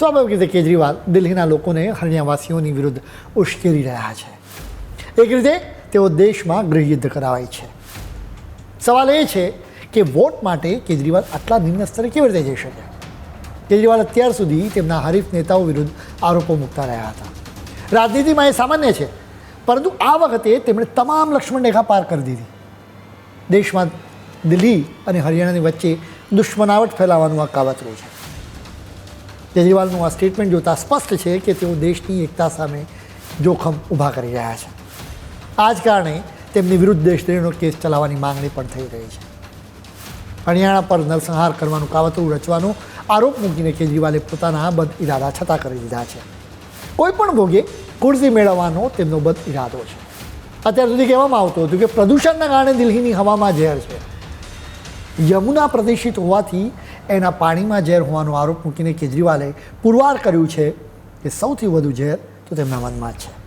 સ્વાભાવિક રીતે કેજરીવાલ દિલ્હીના લોકોને હરિયાવાસીઓની વિરુદ્ધ ઉશ્કેરી રહ્યા છે. એક રીતે તેઓ દેશમાં ગૃહયુદ્ધ કરાવાય છે. સવાલ એ છે કે વોટ માટે કેજરીવાલ આટલા નિમ્ન સ્તરે કેવી રીતે જઈ શકે? કેજરીવાલ અત્યાર સુધી તેમના હરીફ નેતાઓ વિરુદ્ધ આરોપો મૂકતા રહ્યા હતા. રાજનીતિમાં એ સામાન્ય છે, પરંતુ આ વખતે તેમણે તમામ લક્ષ્મણ રેખા પાર કરી દીધી. દેશમાં દિલ્હી અને હરિયાણાની વચ્ચે દુશ્મનાવટ ફેલાવવાનું આ કાવતરું છે. કેજરીવાલનું આ સ્ટેટમેન્ટ જોતાં સ્પષ્ટ છે કે તેઓ દેશની એકતા સામે જોખમ ઊભા કરી રહ્યા છે. આ જ કારણે તેમની વિરુદ્ધ દેશદ્રોહીનો કેસ ચલાવવાની માંગણી પણ થઈ રહી છે. હરિયાણા પર નરસંહાર કરવાનું કાવતરું રચવાનો આરોપ મૂકીને કેજરીવાલે પોતાના બદ ઇરાદા છતાં કરી દીધા છે. કોઈ પણ ભોગે કુર્સી મેળવવાનો તેમનો બદ ઇરાદો છે. અત્યાર સુધી કહેવામાં આવતું હતું કે પ્રદૂષણના કારણે દિલ્હીની હવામાં ઝેર છે. યમુના પ્રદેશિત હોવાથી એના પાણીમાં ઝેર હોવાનો આરોપ મૂકીને કેજરીવાલે પુરવાર કર્યું છે કે સૌથી વધુ ઝેર તો તેમના મનમાં છે.